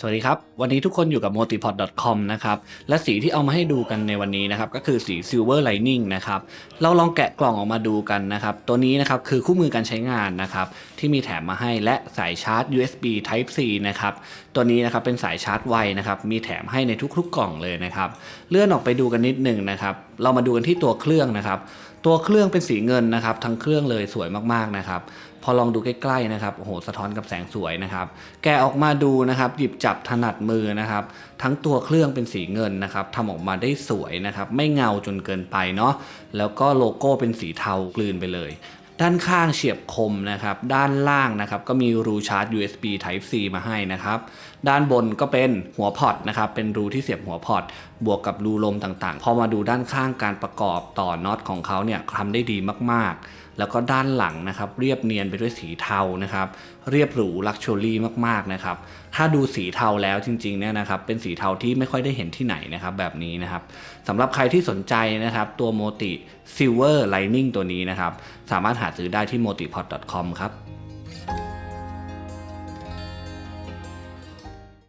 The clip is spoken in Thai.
สวัสดีครับ วันนี้ทุกคนอยู่กับ multipod.com นะครับและสีที่เอามาให้ดูกันในวันนี้นะครับก็คือสี silver lining นะครับเราลองแกะกล่องออกมาดูกันนะครับตัวนี้นะครับคือคู่มือการใช้งานนะครับที่มีแถมมาให้และสายชาร์จ USB Type C นะครับตัวนี้นะครับเป็นสายชาร์จไวนะครับมีแถมให้ในทุกๆกล่องเลยนะครับเลื่อนออกไปดูกันนิดหนึ่งนะครับเรามาดูกันที่ตัวเครื่องนะครับ ตัวเครื่องเป็นสีเงินนะครับ ทั้งเครื่องเลยสวยมากๆนะครับ พอลองดูใกล้ๆนะครับโอ้โหสะท้อนกับแสงสวยนะครับ แกะออกมาดูนะครับ หยิบจับถนัดมือนะครับ ทั้งตัวเครื่องเป็นสีเงินนะครับทำออกมาได้สวยนะครับ ไม่เงาจนเกินไปเนาะแล้วก็โลโก้เป็นสีเทากลืนไปเลย ด้านข้างเฉียบคมนะครับ ด้านล่างนะครับก็มีรูชาร์จ USB Type C มาให้นะครับ ด้านบนก็เป็นหัวพอร์ตนะครับ เป็นรูที่เสียบหัวพอร์ตบวกกับรูลมต่างๆ พอมาดูด้านข้างการประกอบต่อน็อตของเขาเนี่ยทำได้ดีมากๆ แล้วก็ด้านหลังนะครับ เรียบเนียนไปด้วยสีเทานะครับ เรียบหรูลักชัวรี่มากๆนะครับ ถ้าดูสีเทาแล้วจริงๆเนี่ยนะครับ เป็นสีเทาที่ไม่ค่อยได้เห็นที่ไหนนะครับ แบบนี้นะครับสำหรับใครที่สนใจนะครับ ตัวโมติ Silver Lining ตัวนี้นะครับ สามารถหาาซื้อได้ที่ motipod.com ครับ